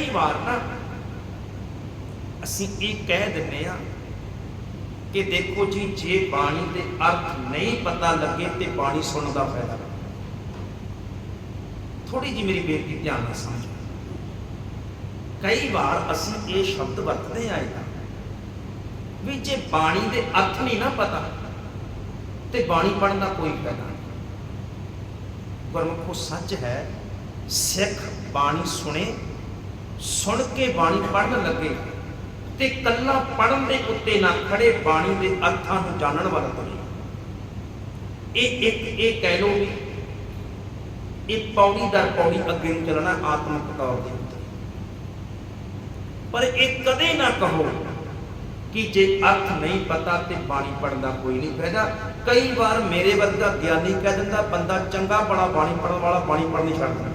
ਕਈ ਵਾਰ ਨਾ ਅਸੀਂ ਇਹ ਕਹਿ ਦਿੰਨੇ ਆ ਕਿ ਦੇਖੋ ਜੀ, ਜੇ ਬਾਣੀ ਦੇ ਅਰਥ ਨਹੀਂ ਪਤਾ ਲੱਗੇ ਤੇ ਬਾਣੀ ਸੁਣਨ ਦਾ ਫਾਇਦਾ ਥੋੜੀ ਜੀ ਮੇਰੀ ਬੇਨਤੀ ਧਿਆਨ ਨਾਲ ਸਮਝੋ। ਕਈ ਵਾਰ ਅਸੀਂ ਇਹ ਸ਼ਬਦ ਵਰਤਦੇ ਆਏ ਹਾਂ ਵੀ ਜੇ ਬਾਣੀ ਦੇ ਅਰਥ ਨਹੀਂ ਨਾ ਪਤਾ ਤੇ ਬਾਣੀ ਪੜਨ ਦਾ ਕੋਈ ਫਾਇਦਾ ਨਹੀਂ। ਗੁਰਮੁਖੋ, ਸੱਚ ਹੈ, ਸਿੱਖ ਬਾਣੀ ਸੁਣੇ ਸੁਣ ਕੇ ਬਾਣੀ ਪੜਨ ਲੱਗੇ ਤੇ ਕੱਲਾ ਪੜਨ ਦੇ ਉੱਤੇ ਨਾ ਖੜੇ ਬਾਣੀ ਦੇ ਅਰਥਾਂ ਨੂੰ ਜਾਣਨ ਵਾਲਾ ਤੁਰੇ ਇਹ ਇੱਕ ਇਹ ਕਹਿ ਲਓ ਵੀ ਇਹ ਪੌੜੀ ਦਰ ਪੌੜੀ ਅੱਗੇ ਨੂੰ ਚੱਲਣਾ ਆਤਮਿਕ ਤੌਰ ਦੇ ਉੱਤੇ। ਪਰ ਇਹ ਕਦੇ ਨਾ ਕਹੋ ਕਿ ਜੇ ਅਰਥ ਨਹੀਂ ਪਤਾ ਤੇ ਬਾਣੀ ਪੜਨ ਦਾ ਕੋਈ ਨਹੀਂ ਫਾਇਦਾ। ਕਈ ਵਾਰ ਮੇਰੇ ਵਰਗਾ ਗਿਆਨੀ ਕਹਿ ਦਿੰਦਾ, ਬੰਦਾ ਚੰਗਾ ਬੜਾ ਬਾਣੀ ਪੜਨ ਵਾਲਾ, ਬਾਣੀ ਪੜਨੀ ਛੱਡ ਦਿੰਦਾ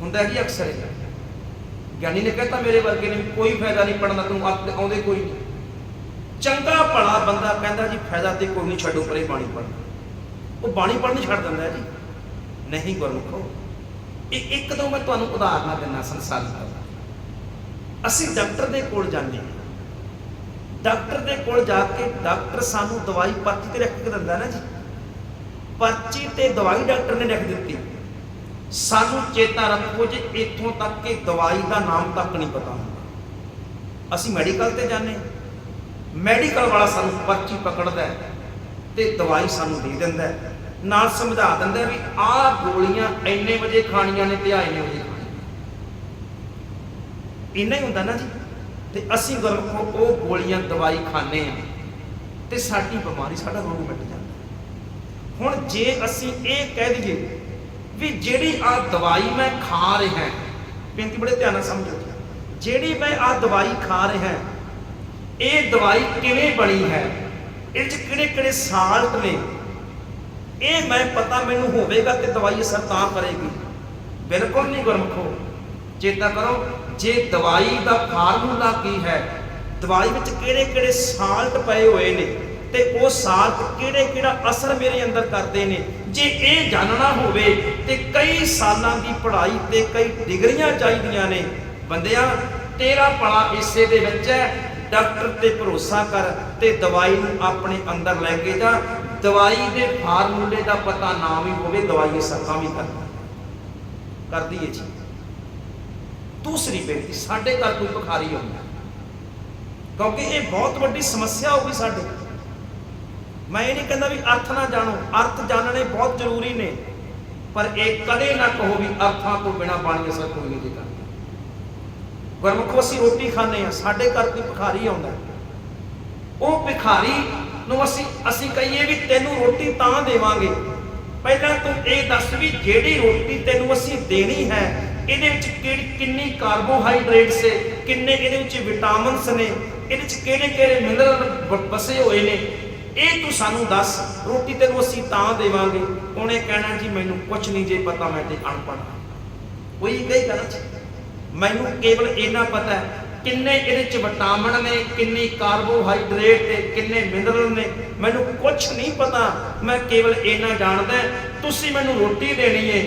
ਹੁੰਦਾ ਕੀ ਅਕਸਰ ਇਹ ਗਿਆਨੀ ਨੇ ਕਹਿਤਾ, ਮੇਰੇ ਵਰਗੇ ਨੇ ਵੀ ਕੋਈ ਫਾਇਦਾ ਨਹੀਂ ਪੜਨ ਦਾ ਤੈਨੂੰ ਆਉਂਦੇ ਕੋਈ ਨਹੀਂ। ਚੰਗਾ ਭਲਾ ਬੰਦਾ ਕਹਿੰਦਾ ਜੀ, ਫਾਇਦਾ ਤੇ ਕੋਈ ਨਹੀਂ, ਛੱਡੋ ਪਰੇ ਬਾਣੀ ਪੜ੍ਹ ਉਹ ਬਾਣੀ ਪੜਨੀ ਛੱਡ ਦਿੰਦਾ ਜੀ। ਨਹੀਂ ਗੁਰਮੁਖੋ, ਇਹ ਇੱਕ ਦੋ ਮੈਂ ਤੁਹਾਨੂੰ ਉਦਾਹਰਨਾਂ ਦਿੰਨਾ ਸੰਸਾਰੀ ਦਾ ਅਸੀਂ ਡਾਕਟਰ ਦੇ ਕੋਲ ਜਾਂਦੇ ਹਾਂ। ਡਾਕਟਰ ਦੇ ਕੋਲ ਜਾ ਕੇ ਡਾਕਟਰ ਸਾਨੂੰ ਦਵਾਈ ਪਰਚੀ ਤੇ ਲਿਖ ਕੇ ਦਿੰਦਾ ਨਾ ਜੀ। ਪਰਚੀ ਤੇ ਦਵਾਈ ਡਾਕਟਰ ਨੇ ਲਿਖ ਦਿੱਤੀ। ਸਾਨੂੰ ਚੇਤਾ ਰੱਖੋ ਜੇ ਇੱਥੋਂ ਤੱਕ ਕਿ ਦਵਾਈ ਦਾ ਨਾਮ ਤੱਕ ਨਹੀਂ ਪਤਾ ਹੁੰਦਾ। ਅਸੀਂ ਮੈਡੀਕਲ ਤੇ ਜਾਂਦੇ ਮੈਡੀਕਲ ਵਾਲਾ ਸਾਨੂੰ ਪਰਚੀ ਪਕੜਦਾ ਤੇ ਦਵਾਈ ਸਾਨੂੰ ਦੇ ਦਿੰਦਾ ਨਾਲ ਸਮਝਾ ਦਿੰਦਾ ਵੀ ਆਹ ਗੋਲੀਆਂ ਇੰਨੇ ਵਜੇ ਖਾਣੀਆਂ ਨੇ ਤੇ ਆਹ ਇੰਨੇ ਵਜੇ ਖਾਣੀਆਂ ਇੰਨਾ ਹੀ ਹੁੰਦਾ ਨਾ ਜੀ। ਤੇ ਅਸੀਂ ਗੁਰਮੁਖੋ ਉਹ ਗੋਲੀਆਂ ਦਵਾਈ ਖਾਂਦੇ ਆ ਤੇ ਸਾਡੀ ਬਿਮਾਰੀ ਸਾਡਾ ਰੋਗ ਮਿਟ ਜਾਂਦਾ ਹੁਣ ਜੇ ਅਸੀਂ ਇਹ ਕਹਿ ਦਈਏ ਵੀ ਜਿਹੜੀ ਆ ਦਵਾਈ ਮੈਂ ਖਾ ਰਿਹਾ ਬੇਨਤੀ ਬੜੇ ਧਿਆਨ ਨਾਲ ਸਮਝੋ ਜਿਹੜੀ ਮੈਂ ਆ ਦਵਾਈ ਖਾ ਰਿਹਾ ਇਹ ਦਵਾਈ ਕਿਵੇਂ ਬਣੀ ਹੈ? ਇਹ ਚ ਕਿਹੜੇ ਕਿਹੜੇ ਸਾਲਟ ਨੇ? ਇਹ ਮੈਂ ਪਤਾ ਮੈਨੂੰ ਹੋਵੇਗਾ ਕਿ ਦਵਾਈ ਅਸਰ ਤਾਂ ਕਰੇਗੀ। ਬਿਲਕੁਲ ਨਹੀਂ ਗੁਰਮਖੋ। ਚੇਤਾ ਕਰੋ, ਜੇ ਦਵਾਈ ਦਾ ਫਾਰਮੂਲਾ ਕੀ ਹੈ? ਦਵਾਈ ਵਿੱਚ ਕਿਹੜੇ ਕਿਹੜੇ ਸਾਲਟ ਪਏ ਹੋਏ ਨੇ? ਤੇ ਉਹ ਸਾਲਟ ਕਿਹੜੇ ਕਿਹੜਾ ਅਸਰ ਮੇਰੇ ਅੰਦਰ ਕਰਦੇ ਨੇ? ਜੇ ਇਹ ਜਾਣਨਾ ਹੋਵੇ ਤੇ ਕਈ ਸਾਲਾਂ ਦੀ ਪੜ੍ਹਾਈ ਤੇ ਕਈ ਡਿਗਰੀਆਂ ਚਾਹੀਦੀਆਂ ਨੇ। ਬੰਦਿਆਂ, ਤੇਰਾ ਭਲਾ ਇਸੇ ਦੇ ਵਿੱਚ ਹੈ। ਡਾਕਟਰ ਤੇ ਭਰੋਸਾ ਕਰ ਤੇ ਦਵਾਈ ਨੂੰ ਆਪਣੇ ਅੰਦਰ ਲੈ ਕੇ ਜਾ। ਦਵਾਈ ਦੇ ਫਾਰਮੂਲੇ ਦਾ ਪਤਾ ਨਾ ਵੀ ਹੋਵੇ, ਦਵਾਈ ਅਸਰ ਵੀ ਕਰਦੀ। ਕਰਦੀ ਹੈ ਜੀ। ਦੂਸਰੀ ਬੇਨਤੀ, ਸਾਡੇ ਘਰ ਕੋਈ ਭਿਖਾਰੀ ਆਉਂਦਾ। ਕਿਉਂਕਿ ਇਹ ਬਹੁਤ ਵੱਡੀ ਸਮੱਸਿਆ ਹੋ ਗਈ ਸਾਡੇ। ਮੈਂ ਇਹ ਨਹੀਂ ਕਹਿੰਦਾ ਵੀ ਅਰਥ ਨਾ ਜਾਣੋ, ਅਰਥ ਜਾਣਨੇ ਬਹੁਤ ਜ਼ਰੂਰੀ ਨੇ, ਪਰ ਇਹ ਕਦੇ ਨਾ ਕਹੋ ਵੀ ਅਰਥਾਂ ਤੋਂ ਬਿਨਾ ਬਾਣੀ ਅਸਰ ਕੋਈ ਨਹੀਂ ਦੇਗਾ ਗੁਰਮੁਖੋ ਅਸੀਂ ਰੋਟੀ ਖਾਂਦੇ ਆ ਸਾਡੇ ਘਰ ਕੋਈ ਭਿਖਾਰੀ ਆਉਂਦਾ ਉਹ ਭਿਖਾਰੀ ਨੂੰ ਅਸੀਂ ਅਸੀਂ ਕਹੀਏ ਵੀ ਤੈਨੂੰ ਰੋਟੀ ਤਾਂ ਦੇਵਾਂਗੇ। ਪਹਿਲਾਂ ਤੂੰ ਇਹ ਦੱਸ ਵੀ ਜਿਹੜੀ ਰੋਟੀ ਤੈਨੂੰ ਅਸੀਂ ਦੇਣੀ ਹੈ, ਇਹਦੇ ਵਿੱਚ ਕਿਹੜੀ, ਕਿੰਨੀ ਕਾਰਬੋਹਾਈਡਰੇਟਸ ਹੈ, ਕਿੰਨੇ ਇਹਦੇ ਵਿੱਚ ਵਿਟਾਮਿਨਸ ਨੇ, ਇਹਦੇ ਵਿੱਚ ਕਿਹੜੇ ਕਿਹੜੇ ਮਿਨਰਲ ਵਸੇ ਹੋਏ ਨੇ ਇਹ ਤੂੰ ਸਾਨੂੰ ਦੱਸ, ਰੋਟੀ ਤੈਨੂੰ ਅਸੀਂ ਤਾਂ ਦੇਵਾਂਗੇ। ਉਹਨੇ ਕਹਿਣਾ ਜੀ, ਮੈਨੂੰ ਕੁਝ ਨਹੀਂ ਜੇ ਪਤਾ, ਮੈਂ ਤੇ ਅਨਪੜ੍ਹ ਕੋਈ ਕਹੀ ਗੱਲ ਮੈਨੂੰ ਕੇਵਲ ਇੰਨਾ ਪਤਾ ਹੈ, ਕਿੰਨੇ ਇਹਦੇ ਚ ਵਿਟਾਮਿਨ ਨੇ, ਕਿੰਨੀ ਕਾਰਬੋਹਾਈਡਰੇਟ ਤੇ, ਕਿੰਨੇ ਮਿਨਰਲ ਨੇ। ਮੈਨੂੰ ਕੁਝ ਨਹੀਂ ਪਤਾ, ਮੈਂ ਕੇਵਲ ਇੰਨਾ ਜਾਣਦਾ ਤੁਸੀਂ ਮੈਨੂੰ ਰੋਟੀ ਦੇਣੀ ਏ,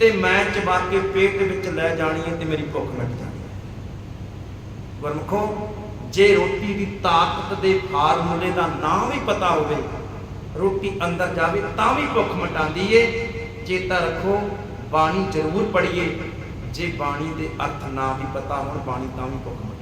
ਤੇ ਮੈਂ ਚਬਾ ਕੇ ਪੇਟ ਦੇ ਵਿੱਚ ਲੈ ਜਾਣੀ ਏ, ਤੇ ਮੇਰੀ ਭੁੱਖ ਮਿਟ ਜਾਣੀ ਏ। ਗੁਰਮਖੋ ਜੇ ਰੋਟੀ ਦੀ ਤਾਕਤ ਦੇ ਫਾਰਮੂਲੇ ਦਾ ਨਾਮ ਵੀ ਪਤਾ ਹੋਵੇ, ਰੋਟੀ ਅੰਦਰ ਜਾਵੇ ਤਾਂ ਵੀ ਭੁੱਖ ਮਟਾਉਂਦੀ ਏ। ਚੇਤਾ ਰੱਖੋ, ਬਾਣੀ ਜ਼ਰੂਰ ਪੜ੍ਹੀਏ। ਜੇ ਬਾਣੀ ਦੇ ਅਰਥ ਨਾ ਵੀ ਪਤਾ ਹੋਣ, ਬਾਣੀ ਤਾਂ ਵੀ ਭੁੱਖ ਮਟਾਉਂਦੀ